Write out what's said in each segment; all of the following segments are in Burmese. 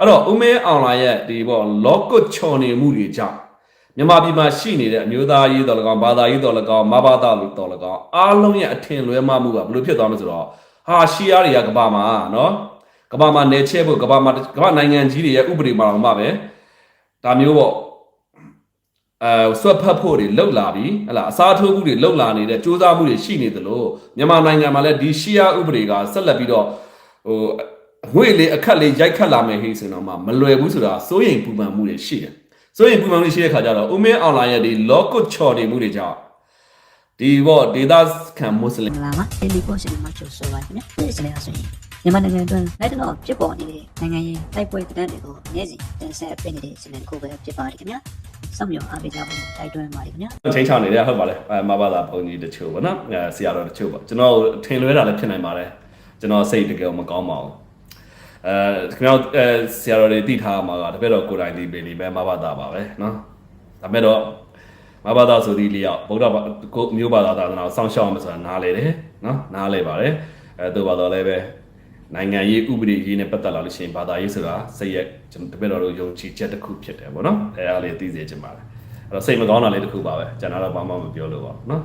အဲ့တော့ဦးမင်းအောင်လာရဲ့ဒီပေါ့လောကုတ်ချော်နေမှုတွေကြောင့်မြန်မာပြည်မှာရှိနေတဲ့အမျိုးသားရေးတော်၎င်းဘာသာရေးတော်၎င်းမဘာသာလို့တော်၎င်းအားလုံးရဲ့အထင်လွဲမှားမှုကဘယ်လိုဖြစ်သွားမလဲဆိုတော့ဟာရှီယာတွေကကဘာမှာနော်ကဘာမှာနေချဲဖို့ကဘာမှာကဘာနိုင်ငံကြီးတွေရဲ့ဥပဒေမှာတော့မှပဲဒါမျိုးပေါ့အဲဆွတ်ဖတ်ဖို့တွေလှုပ်လာပြီဟလာအစားထိုးမှုတွေလှုပ်လာနေတဲ့စူးစမ်းမှုတွေရှိနေသလိုမြန်မာနိုင်ငံမှာလည်းဒီရှီယာဥပဒေကဆက်လက်ပြီးတော့ဟို ငွေလေးအခက်လေးရိုက်ခတ်လာမယ်ဟိဆိုတော့မှမလွယ်ဘူးဆိုတာစိုးရိမ်ပူပန်မှုတွေရှိတယ်စိုးရိမ်ပူပန်မှုတွေရှိတဲ့ခါကျတော့ဦးမင်းအွန်လိုင်းရဲ့ဒီ local ချော်နေမှုတွေကြောင့်ဒီပေါ့ဒေတာခံမွတ်စလင်မင်္ဂလာပါတယ်လီပို့ရှင်မှာကျိုးဆိုပါခင်ဗျဒီစနေအဆိုရင်မြန်မာနိုင်ငံအတွင်းလိုက်တော့ဖြစ်ပေါ်နေတဲ့နိုင်ငံရေးတိုက်ပွဲတန်းတွေကိုအမြဲစီတင်ဆက်ပေးနေတဲ့စနေတစ်ခုပဲဖြစ်ပါတယ်ခင်ဗျစောင့်မျှော်အားပေးကြဖို့တိုက်တွန်းပါတယ်ခင်ဗျချင်းချောင်းနေတဲ့ဟုတ်ပါလေအဲမဘာသာဘုံကြီးတချို့ပေါ့နော်အဲဆရာတော်တချို့ပေါ့ကျွန်တော်ထင်လွဲတာလည်းဖြစ်နိုင်ပါတယ်ကျွန်တော်စိတ်တကယ်မကောင်းပါဘူး အဲခင်ဗျားအဲဆရာတော်တွေသိထားမှာကတပည့်တော်ကိုယ်တိုင်ဒီပြည်နေပဲမဘာသာပါပဲနော်ဒါပေမဲ့တော့မဘာသာဆိုဒီလျောက်ဗုဒ္ဓဘာကိုမျိုးဘာသာသာသနာကိုစောင့်ရှောက်အောင်ဆိုတာနားလေတယ်နော်နားလေပါတယ်အဲတို့ဘာသာလည်းပဲနိုင်ငံရေးဥပဒေရေးနဲ့ပတ်သက်လာလို့ရှိရင်ဘာသာရေးဆိုတာစိတ်ရဲ့ကျွန်တော်တပည့်တော်တို့ယုံကြည်ချက်တစ်ခုဖြစ်တယ်ပေါ့နော်အဲအားလေးသိစေချင်ပါတယ်အဲ့တော့စိတ်မကောင်းတာလေးတစ်ခုပါပဲကျွန်တော်တော့ဘာမှမပြောလို့ပါဘူးနော်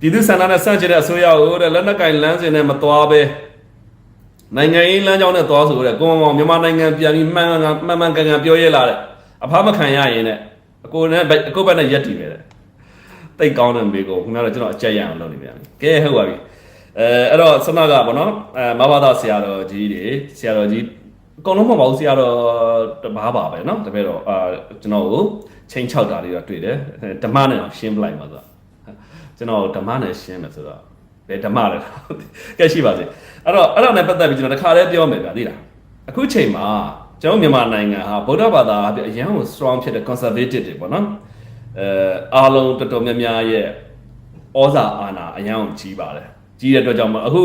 ပြည်သူစံနာနဲ့စန့်ကျင်တဲ့အစိုးရကိုတဲ့လက်နက်ကင်လမ်းစဉ်နဲ့မသွားပဲ နိုင်ငံရေးလမ်းကြောင်းနဲ့သွားဆိုတဲ့ကိုမမောင်မြန်မာနိုင်ငံပြန်ပြီးမှန်မှန်မှန်မှန်ကန်ကန်ပြောရဲလာတဲ့အဖမခံရရင်နဲ့အကိုနဲ့အကိုဘက်နဲ့ရက်တည်ပဲတဲ့တိတ်ကောင်းတဲ့မေကိုခင်ဗျားတို့ကျွန်တော်အကြက်ရအောင်လုပ်နေပြန်ပြီကဲဟုတ်ပါပြီအဲအဲ့တော့ဆနကဗောနော်အဲမဘာသာဆရာတော်ကြီးတွေဆရာတော်ကြီးအကုန်လုံးမဟုတ်ပါဘူးဆရာတော်တပါးပါပဲเนาะတပည့်တော့အာကျွန်တော်ကိုချင်းချောက်တာလေးတော့တွေ့တယ်ဓမ္မနဲ့တော့ရှင်းပလိုက်ပါဆိုကျွန်တော်ဓမ္မနဲ့ရှင်းမယ်ဆိုတော့ ဘယ်ဓမ္မလဲကဲရှိပါစေအဲ့တော့အဲ့ဒါနဲ့ပတ်သက်ပြီးကျွန်တော်တစ်ခါလေးပြောမယ်ဗျာသိလားအခုချိန်မှာကျွန်တော်မြန်မာနိုင်ငံဟာဗုဒ္ဓဘာသာအရန်ကို strong ဖြစ်တဲ့ conservative တွေပေါ့နော်အဲအားလုံးတော်တော်များများရဲ့ဩဇာအာဏာအရန်ကိုကြီးပါတယ်ကြီးတဲ့အတွက်ကြောင့်မအခု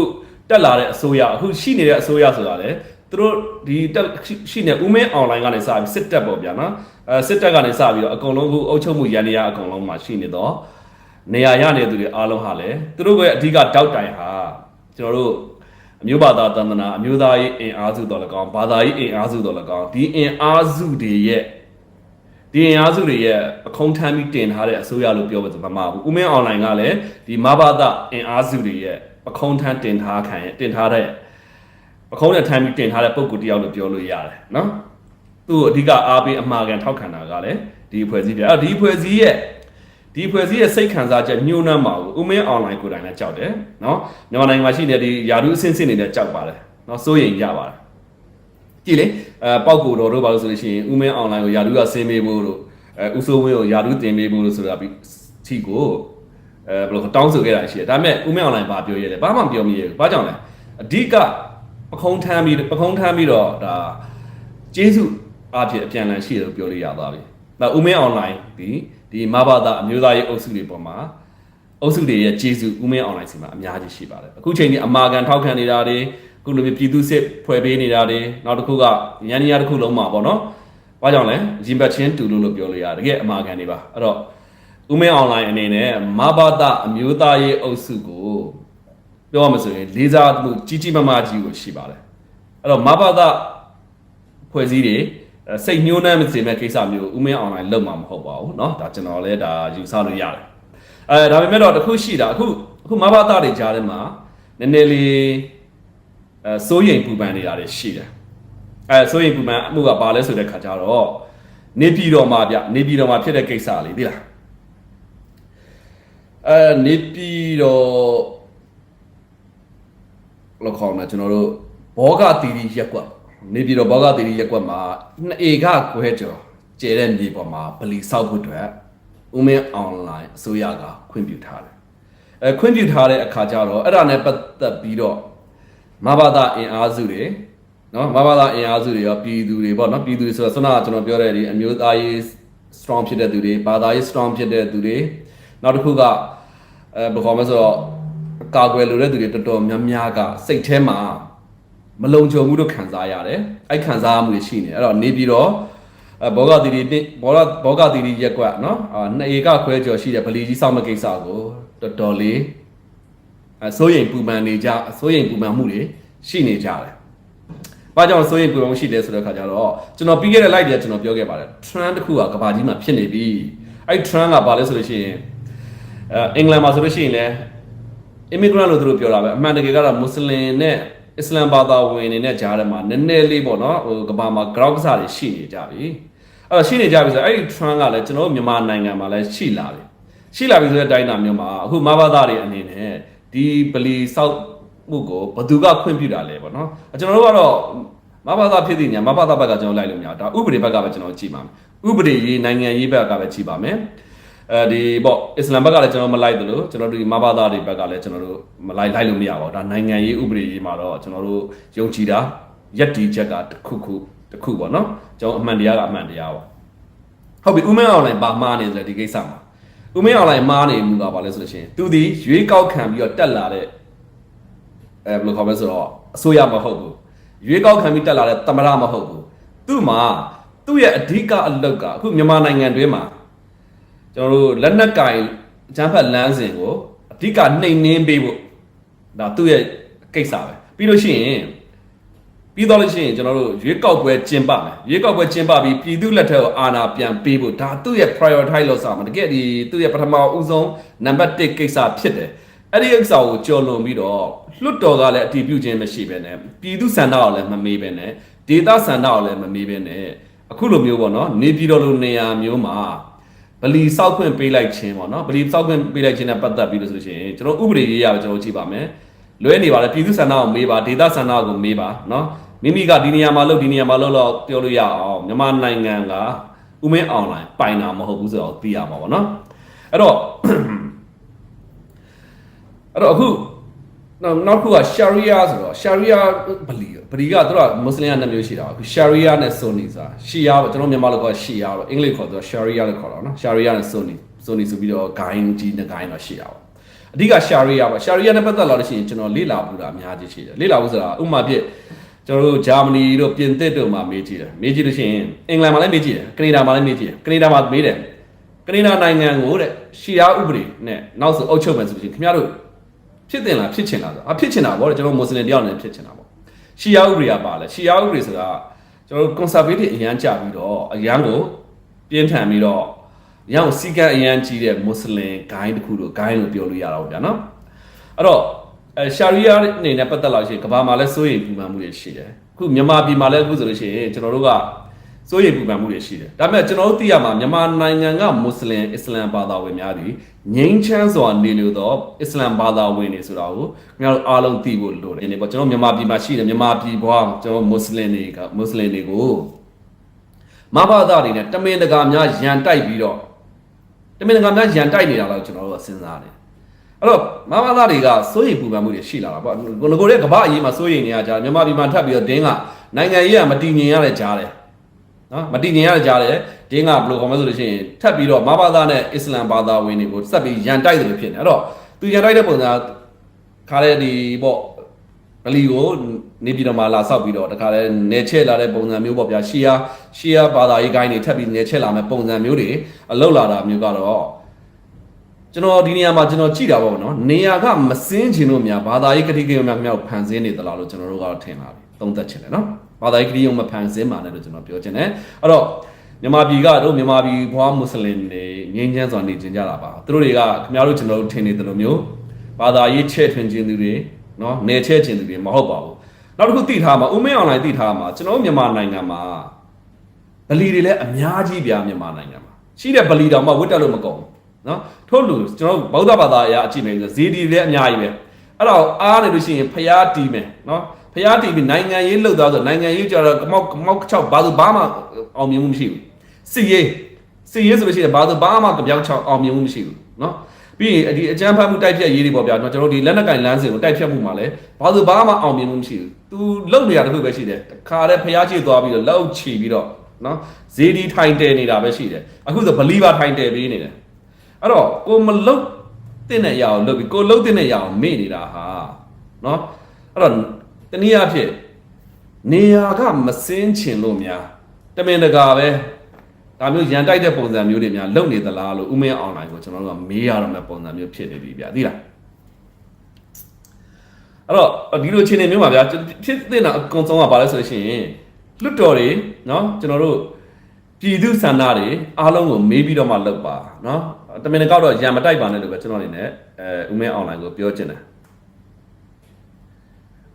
တက်လာတဲ့အစိုးရအခုရှိနေတဲ့အစိုးရဆိုတာလေသူတို့ဒီတက်ရှိနေဥမင်း online ကနေစပြီးစစ်တက်ပေါ့ဗျာနော်အဲစစ်တက်ကနေစပြီးတော့အကုန်လုံးအခုအုပ်ချုပ်မှုရန်နေရအကုန်လုံးမှာရှိနေတော့ နေရာရနေတဲ့သူတွေအားလုံးဟာလေသူတို့ရဲ့အဓိကတောက်တိုင်ဟာကျွန်တော်တို့အမျိုးဘာသာတန်တနာအမျိုးသားရေးအင်အားစုတော်၎င်းဘာသာရေးအင်အားစုတော်၎င်းဒီအင်အားစုတွေရဲ့ဒီအင်အားစုတွေရဲ့အခုံးထမ်းပြီးတင်ထားတဲ့အစိုးရလို့ပြောပါဆိုမမှာဘူးဥမင်း online ကလည်းဒီမဘာသာအင်အားစုတွေရဲ့အခုံးထမ်းတင်ထားခံရဲ့တင်ထားတဲ့ပခုံးနဲ့ထိုင်းပြီးတင်ထားတဲ့ပုံကူတယောက်လို့ပြောလို့ရတယ်နော်သူ့ကိုအဓိကအားပေးအမှားကန်ထောက်ခံတာကလည်းဒီအဖွဲ့အစည်းပြအဲ့တော့ဒီအဖွဲ့အစည်းရဲ့ ဒီအဖွဲ့အစည်းရဲ့စိတ်ခံစားချက်ညှိုးနှမ်းပါဘူးဥမင်းအွန်လိုင်းကိုယ်တိုင်လည်းကြောက်တယ်နော်မြန်မာနိုင်ငံမှာရှိနေတဲ့ဒီယာဒူးအဆင့်ဆင့်တွေလည်းကြောက်ပါတယ်နော်စိုးရိမ်ကြပါတယ်ကြည့်လေအဲပောက်ကိုတော်တို့ဘာလို့ဆိုလို့ရှိရင်ဥမင်းအွန်လိုင်းကိုယာဒူးကဆင်းပေးဖို့လို့အဲဥဆိုးဝင်းကိုယာဒူးတင်ပေးဖို့လို့ဆိုတာပြီးထီကိုအဲဘယ်လိုတောင်းဆိုခဲ့တာရှိတယ်ဒါပေမဲ့ဥမင်းအွန်လိုင်းဘာပြောရဲလဲဘာမှမပြောမိရဲဘူးဘာကြောင့်လဲအဓိကပခုံးထမ်းပြီးပခုံးထမ်းပြီးတော့ဒါကျေးဇူးအဖြစ်အပြန်လည်ရှိတယ်လို့ပြောလို့ရသွားပြီ။ဒါဥမင်း online ဒီ ဒီမဘာသာအမျိုးသားရေးအုပ်စုတွေပေါ်မှာအုပ်စုတွေရဲ့ကျေးဇူးဥမင်း online စီမှာအများကြီးရှိပါတယ်။အခုချိန်ကြီးအမာကန်ထောက်ခံနေတာတွေအခုလိုမျိုးပြည်သူစစ်ဖွဲ့ပေးနေတာတွေနောက်တစ်ခုကရန်နီယာတစ်ခုလုံးမှာပေါ့နော်။ဘာကြောင့်လဲရင်ဘတ်ချင်းတူလို့လို့ပြောလို့ရတယ်။တကယ်အမာကန်တွေပါ။အဲ့တော့ဥမင်း online အနေနဲ့မဘာသာအမျိုးသားရေးအုပ်စုကိုပြောရမဆိုရင်လေးစားမှုကြီးကြီးမားမားကြီးကိုရှိပါတယ်အဲ့တော့မဘာသာဖွဲ့စည်းတွေအဲ စိတ်ညှိုးနှမ်းမစေမဲ့ကိစ္စမျိုးဥမင်းအွန်လိုင်းလုပ်မှာမဟုတ်ပါဘူးเนาะဒါကျွန်တော်လည်းဒါယူဆလို့ရတယ်အဲဒါပေမဲ့တော့တခုရှိတာအခုအခုမဘာသာတွေကြားထဲမှာနည်းနည်းလေးအဲစိုးရိမ်ပူပန်နေတာတွေရှိတယ်အဲစိုးရိမ်ပူပန်အမှုကဘာလဲဆိုတဲ့ခါကျတော့နေပြည်တော်မှာဗျနေပြည်တော်မှာဖြစ်တဲ့ကိစ္စလေးသိလားအဲနေပြည်တော် လောက်ခေါ်မှာကျွန်တော်တို့ဘောဂတီရီရက်ကွက် နေပြည်တော်ဘောဂတီရီရက်ကွက်မှာနှစ်ဧကခွဲကျော်ကျဲတဲ့မြေပေါ်မှာဗလီဆောက်ဖို့အတွက်ဦးမင်းအွန်လိုင်းအစိုးရကခွင့်ပြုထားတယ်အဲခွင့်ပြုထားတဲ့အခါကျတော့အဲ့ဒါနဲ့ပတ်သက်ပြီးတော့မဘာသာအင်အားစုတွေနော်မဘာသာအင်အားစုတွေရောပြည်သူတွေပေါ့နော်ပြည်သူတွေဆိုတော့ဆန္ဒကျွန်တော်ပြောတဲ့ဒီအမျိုးသားရေး strong ဖြစ်တဲ့သူတွေဘာသာရေး strong ဖြစ်တဲ့သူတွေနောက်တစ်ခုကအဲဘယ်ခေါ်မလဲဆိုတော့ကာကွယ်လိုတဲ့သူတွေတော်တော်များများကစိတ်ထဲမှာ မလုံခြုံမှုတို့ခံစားရတယ်အဲ့ခံစားမှုတွေရှိနေအဲ့တော့နေပြီးတော့အဲဘောဂတီတီတစ်ဘောဂဘောဂတီတီရက်ကွက်နော်အာနှစ်ဧကခွဲကျော်ရှိတဲ့ဗလီကြီးစောက်မကိစ္စကိုတော်တော်လေးအဲစိုးရိမ်ပူပန်နေကြစိုးရိမ်ပူပန်မှုတွေရှိနေကြတယ်ဘာကြောင့်စိုးရိမ်ပူပန်မှုရှိလဲဆိုတဲ့ခါကျတော့ကျွန်တော်ပြီးခဲ့တဲ့ live တွေကကျွန်တော်ပြောခဲ့ပါတယ် trend တစ်ခုကကဘာကြီးမှာဖြစ်နေပြီအဲ့ trend ကဘာလဲဆိုလို့ရှိရင်အဲအင်္ဂလန်မှာဆိုလို့ရှိရင်လည်း immigrant လို့သူတို့ပြောတာပဲအမှန်တကယ်ကတော့မွတ်စလင်နဲ့ အစ္စလမ်ဘာသာဝင်တွေနဲ့ကြားထဲမှာနည်းနည်းလေးပေါ့နော်ဟိုကဘာမှာ ground ကစားတွေရှိနေကြပြီအဲ့တော့ရှိနေကြပြီဆိုတော့အဲ့ဒီ trend ကလည်းကျွန်တော်တို့မြန်မာနိုင်ငံမှာလည်းရှိလာပြီရှိလာပြီဆိုတဲ့အတိုင်းအတာမျိုးမှာအခုမဘာသာတွေအနေနဲ့ဒီပလီဆောက်မှုကိုဘယ်သူကခွင့်ပြုတာလဲပေါ့နော်အဲ့ကျွန်တော်တို့ကတော့မဘာသာဖြစ်တဲ့ညာမဘာသာဘက်ကကျွန်တော်လိုက်လို့မရဘူးဒါဥပဒေဘက်ကပဲကျွန်တော်ကြည့်ပါမယ်ဥပဒေရေးနိုင်ငံရေးဘက်ကပဲကြည့်ပါမယ် အဲဒီပေါ့အစ္စလာမ်ဘက်ကလည်းကျွန်တော်မလိုက်သလိုကျွန်တော်တို့ဒီမဘာသာတွေဘက်ကလည်းကျွန်တော်တို့မလိုက်လိုက်လို့မရပါဘူးဒါနိုင်ငံရေးဥပဒေရေးမှာတော့ကျွန်တော်တို့ယုံကြည်တာယက်တီချက်ကတစ်ခုခုတစ်ခုပေါ့နော်ကျွန်တော်အမှန်တရားကအမှန်တရားပါဟုတ်ပြီဥမင်းအွန်လိုင်းပါမှားနေတယ်ဒီကိစ္စမှာဥမင်းအွန်လိုင်းမှားနေမှုကဘာလဲဆိုလို့ရှိရင်သူဒီရွေးကောက်ခံပြီးတော့တက်လာတဲ့အဲဘယ်လိုခေါ်မလဲဆိုတော့အစိုးရမဟုတ်ဘူးရွေးကောက်ခံပြီးတက်လာတဲ့သမရမဟုတ်ဘူးသူ့မှာသူ့ရဲ့အဓိကအလုပ်ကအခုမြန်မာနိုင်ငံတွင်းမှာ ကျွန်တော်တို့လက်နက်ကင်အချမ်းဖတ်လမ်းစဉ်ကိုအဓိကနှိမ်နှင်းပေးဖို့ဒါသူ့ရဲ့ကိစ္စပဲပြီးလို့ရှိရင်ပြီးတော့လို့ရှိရင်ကျွန်တော်တို့ရွေးကောက်ပွဲကျင်းပမယ်ရွေးကောက်ပွဲကျင်းပပြီးပြည်သူလက်ထက်ကိုအာဏာပြန်ပေးဖို့ဒါသူ့ရဲ့ prioritize လို့ဆိုမှာတကယ်ဒီသူ့ရဲ့ပထမဦးဆုံးနံပါတ်1ကိစ္စဖြစ်တယ်အဲ့ဒီကိစ္စကိုကြော်လွန်ပြီးတော့လွတ်တော်ကလည်းအတည်ပြုခြင်းမရှိဘဲနဲ့ပြည်သူစံတော်ကလည်းမမေးဘဲနဲ့ဒေတာစံတော်ကလည်းမမေးဘဲနဲ့အခုလိုမျိုးပေါ့နော်နေပြည်တော်လိုနေရာမျိုးမှာ ဗလီစောက်ခွင့်ပေးလိုက်ခြင်းပေါ့နော်ဗလီစောက်ခွင့်ပေးလိုက်ခြင်းနဲ့ပတ်သက်ပြီးလို့ဆိုလို့ရှိရင်ကျွန်တော်ဥပဒေရေးရပဲကျွန်တော်ကြည့်ပါမယ်လွဲနေပါလေပြည်သူစန္ဒကိုမေးပါဒေသစန္ဒကိုမေးပါနော်မိမိကဒီနေရာမှာလုပ်ဒီနေရာမှာလုပ်တော့ပြောလို့ရအောင်မြန်မာနိုင်ငံကဥမင်းအွန်လိုင်းပိုင်တာမဟုတ်ဘူးဆိုတော့သိရမှာပေါ့နော်အဲ့တော့အဲ့တော့အခု နောက်နောက်တစ်ခုက Sharia ဆိုတော့ Sharia ဗလီဗလီကသူတို့ကမွတ်စလင်ကနှစ်မျိုးရှိတာအခု Sharia နဲ့ Sunni ဆိုတာ Shia ပေါ့ကျွန်တော်မြန်မာလိုခေါ် Shia ပေါ့အင်္ဂလိပ်ခေါ်သူက Sharia လို့ခေါ်တာနော် Sharia နဲ့ Sunni Sunni ဆိုပြီးတော့ gain ကြီးနဲ့ gain တော့ရှိတာပေါ့အဓိက Sharia ပေါ့ Sharia နဲ့ပတ်သက်လာလို့ရှိရင်ကျွန်တော်လေ့လာဘူးတာအများကြီးရှိတယ်လေ့လာဘူးဆိုတာဥပမာပြည့်ကျွန်တော်တို့ဂျာမနီတို့ပြင်သစ်တို့မှာမေးကြည့်တယ်မေးကြည့်လို့ရှိရင်အင်္ဂလန်မှာလည်းမေးကြည့်တယ်ကနေဒါမှာလည်းမေးကြည့်တယ်ကနေဒါမှာမေးတယ်ကနေဒါနိုင်ငံကိုတဲ့ရှီယာဥပဒေနဲ့နောက်ဆိုအုပ်ချုပ်မယ်ဆိုလို့ရှိရင်ခင်ဗျားတို့ ဖြစ်တင်လားဖြစ်ချင်လားဆိုအဖြစ်ချင်တာဗောကျွန်တော်မွတ်စလင်တယောက်နဲ့ဖြစ်ချင်တာဗောရှီယာဥပဒေကပါလဲရှီယာဥပဒေဆိုတာကျွန်တော် conservative အရန်ကြပြီးတော့အရန်ကိုပြင်းထန်ပြီးတော့အရန်ကိုစီကံအရန်ကြီးတဲ့မွတ်စလင်ဂိုင်းတစ်ခုလို့ဂိုင်းလို့ပြောလို့ရတာဗောဗျာနော်အဲ့တော့အဲရှာရီယာအနေနဲ့ပတ်သက်လာရှိရင်ကဘာမှာလဲစိုးရိမ်ပူပန်မှုတွေရှိတယ်အခုမြန်မာပြည်မှာလည်းအခုဆိုလို့ရှိရင်ကျွန်တော်တို့က စိုးရိမ်ပူပန်မှုတွေရှိတယ်ဒါပေမဲ့ကျွန်တော်တို့သိရမှာမြန်မာနိုင်ငံကမွတ်စလင်အစ္စလမ်ဘာသာဝင်များသည်ငြိမ်းချမ်းစွာနေလို့တော့အစ္စလမ်ဘာသာဝင်တွေဆိုတာကိုခင်ဗျားတို့အားလုံးသိဖို့လိုတယ်ဒီနေ့ပေါ့ကျွန်တော်မြန်မာပြည်မှာရှိတယ်မြန်မာပြည်ဘွားကျွန်တော်မွတ်စလင်တွေကမွတ်စလင်တွေကိုမဘာသာတွေနဲ့တမင်တကာများရန်တိုက်ပြီးတော့တမင်တကာများရန်တိုက်နေတာလို့ကျွန်တော်တို့ကစဉ်းစားတယ်အဲ့တော့မဘာသာတွေကစိုးရိမ်ပူပန်မှုတွေရှိလာတာပေါ့ကိုလိုကိုရဲ့ကမ္ဘာအရေးမှာစိုးရိမ်နေရကြတယ်မြန်မာပြည်မှာထပ်ပြီးတော့ဒင်းကနိုင်ငံရေးကမတည်ငြိမ်ရတဲ့ကြားတယ် နော်မတည်ငြိမ်ရတဲ့ကြားတယ်ဒင်းကဘယ်လိုခေါ်မလဲဆိုလို့ရှိရင်ထပ်ပြီးတော့မဘာသာနဲ့အစ္စလမ်ဘာသာဝင်တွေကိုဆက်ပြီးရန်တိုက်တယ်လို့ဖြစ်နေအဲ့တော့သူရန်တိုက်တဲ့ပုံစံကခါတဲ့ဒီပေါ့ဗလီကိုနေပြည်တော်မှာလာဆောက်ပြီးတော့တခါလဲနေချဲလာတဲ့ပုံစံမျိုးပေါ့ဗျာရှီယာရှီယာဘာသာရေးကိုင်းတွေထပ်ပြီးနေချဲလာမဲ့ပုံစံမျိုးတွေအလောက်လာတာမျိုးကတော့ကျွန်တော်ဒီနေရာမှာကျွန်တော်ကြည့်တာပေါ့နော်နေရာကမစင်းချင်လို့များဘာသာရေးကတိကရုံများမြောက်ဖန်ဆင်းနေသလားလို့ကျွန်တော်တို့ကတော့ထင်လာပြီသုံးသက်ချင်တယ်နော် ဘာသာရေးကတိကရုံမဖန်ဆင်းပါနဲ့လို့ကျွန်တော်ပြောချင်တယ်အဲ့တော့မြန်မာပြည်ကတော့မြန်မာပြည်ဘွားမွတ်စလင်တွေငြိမ်းချမ်းစွာနေကြကြတာပါသူတို့တွေကခင်ဗျားတို့ကျွန်တော်တို့ထင်နေတယ်လို့မျိုးဘာသာရေးချဲ့ထွင်ခြင်းသူတွေနော်နေချဲ့ခြင်းသူတွေမဟုတ်ပါဘူးနောက်တစ်ခုသိထားမှာဥမင်းအွန်လိုင်းသိထားမှာကျွန်တော်တို့မြန်မာနိုင်ငံမှာဗလီတွေလည်းအများကြီးဗျာမြန်မာနိုင်ငံမှာရှိတဲ့ဗလီတော်မှဝတ်တက်လို့မကုန်ဘူးနော်ထို့လူကျွန်တော်ဗုဒ္ဓဘာသာအရာအကြည့်မယ်ဆိုဇေဒီလည်းအများကြီးပဲအဲ့တော့အားနေလို့ရှိရင်ဖျားတီးမယ်နော် ဖျားတီးပြီးနိုင်ငံရေးလှုပ်သွားဆိုနိုင်ငံရေးကြတော့ကမောက်ကမောက်ချောက်ဘာလို့ဘာမှအောင်မြင်မှုမရှိဘူးစီရေးစီရေးဆိုလို့ရှိရင်ဘာလို့ဘာမှကြပြောက်ချောက်အောင်မြင်မှုမရှိဘူးနော်ပြီးရင်ဒီအကြမ်းဖက်မှုတိုက်ဖြတ်ရေးတွေပေါ့ဗျာကျွန်တော်တို့ဒီလက်နက်ကင်လမ်းစဉ်ကိုတိုက်ဖြတ်မှုမှာလဲဘာလို့ဘာမှအောင်မြင်မှုမရှိဘူး तू လုံနေရတခုပဲရှိတယ်တခါတည်းဖျားချေသွားပြီးတော့လောက်ချီပြီးတော့နော်ဇေဒီထိုင်တယ်နေတာပဲရှိတယ်အခုဆိုဗလီပါထိုင်တယ်ပေးနေတယ် အဲ့တော့ကိုမလုတ်တဲ့နဲ့ရအောင်လုပ်ပြီးကိုလုတ်တဲ့နဲ့ရအောင်မေ့နေတာဟာเนาะအဲ့တော့ တနည်းအားဖြင့်နေရာကမစင်းချင်လို့များတမင်တကာပဲဒါမျိုးရန်တိုက်တဲ့ပုံစံမျိုးတွေများလုပ်နေသလားလို့ဥမင်းအွန်လိုင်းကိုကျွန်တော်တို့ကမေးရတော့မယ့်ပုံစံမျိုးဖြစ်နေပြီဗျာသိလားအဲ့ အဲ့တော့ဒီလိုအခြေအနေမျိုးမှာဗျာဖြစ်တဲ့နာအကုန်ဆုံးကဘာလဲဆိုလို့ရှိရင်လွတ်တော်တွေเนาะကျွန်တော်တို့ပြည်သူစန္ဒတွေအားလုံးကိုမေးပြီးတော့မှလုပ်ပါเนาะတမင်ကောက်တော့ရံမတိုက်ပါနဲ့လို့ပဲကျွန်တော်အနေနဲ့အဲဦးမင်းအွန်လိုင်းကိုပြောချင်တယ်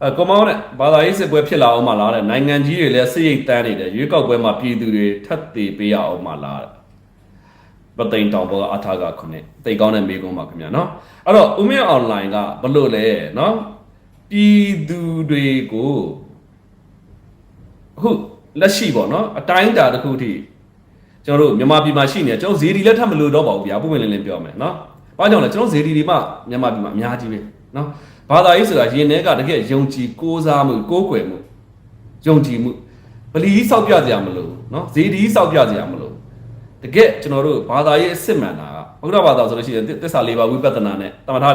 အကောမောင်းတဲ့ဘာသာရေးစစ်ပွဲဖြစ်လာအောင်မလားတဲ့နိုင်ငံကြီးတွေလည်းစစ်ရိတ်တန်းနေတယ်ရွေးကောက်ပွဲမှာပြည်သူတွေထပ်သေးပေးရအောင်မလားတဲ့ပသိမ်တောင်ပေါ်ကအထာကခုနှစ်တိတ်ကောင်းတဲ့မိကုံးပါခင်ဗျာနော်အဲ့တော့ဦးမင်းအွန်လိုင်းကဘလို့လဲနော်ပြည်သူတွေကိုဟုတ်လက်ရှိပေါ့နော်အတိုင်းအတာတစ်ခုထိကျွန်တော်တို့မြန်မာပြည်မှာရှိနေကျွန်တော်ဈေးဒီလက်ထပ်မလို့တော့ပါဘူးဗျာပုံမှန်လင်းလင်းပြောမယ်နော်ဘာကြောင့်လဲကျွန်တော်ဈေးဒီဒီမှမြန်မာပြည်မှာအများကြီးပဲနော် ဘာသာရေးဆိုတာရင်ထဲကတကယ်ယုံကြည်ကိုးစားမှုကိုးကွယ်မှုယုံကြည်မှုပလီကြီးစောက်ပြကြရမလို့เนาะဇေဒီစောက်ပြကြရမလို့ တကယ်ကျွန်တော်တို့ဘာသာရေးအစစ်မှန်တာကဘုရားဘာသာဆိုလို့ရှိရင်သစ္စာလေးပါးဝိပဿနာနဲ့တမထ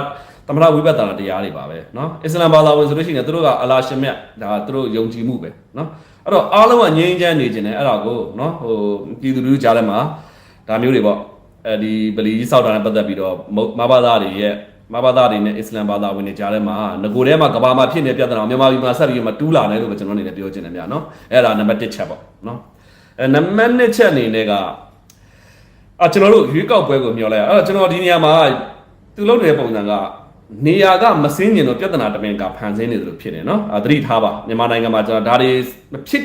တမထဝိပဿနာတရားတွေပါပဲเนาะအစ္စလာမ်ဘာသာဝင်ဆိုလို့ရှိရင်သူတို့ကအလာရှင်မြတ်ဒါသူတို့ယုံကြည်မှုပဲเนาะအဲ့တော့အားလုံးကငြိမ်းချမ်းနေခြင်းနဲ့အဲ့ဒါကိုเนาะဟိုပြည်သူလူထုကြားထဲမှာဒါမျိုးတွေပေါ့အဲဒီဗလီကြီးစောက်တာနဲ့ပတ်သက်ပြီးတော့မဘာသာတွေရဲ့ မဘာသာတွေနဲ့အစ္စလမ်ဘာသာဝင်တွေကြားထဲမှာငကိုထဲမှာကဘာမှာဖြစ်နေပြဿနာမြန်မာပြည်မှာဆက်ပြီးမှတူးလာတယ်လို့ကျွန်တော်အနေနဲ့ပြောချင်တယ်ဗျာနော်အဲ့ဒါနံပါတ်1ချက်ပေါ့နော်အဲနံပါတ်2ချက်အနေနဲ့ကအာကျွန်တော်တို့ရွေးကောက်ပွဲကိုမျှော်လိုက်ရအဲ့တော့ကျွန်တော်ဒီနေရာမှာသူလုပ်နေတဲ့ပုံစံကနေရာကမစင်းကျင်တော့ပြဿနာတမင်ကဖန်ဆင်းနေတယ်လို့ဖြစ်နေနော်အသတိထားပါမြန်မာနိုင်ငံမှာကျွန်တော်ဒါတွေမဖြစ်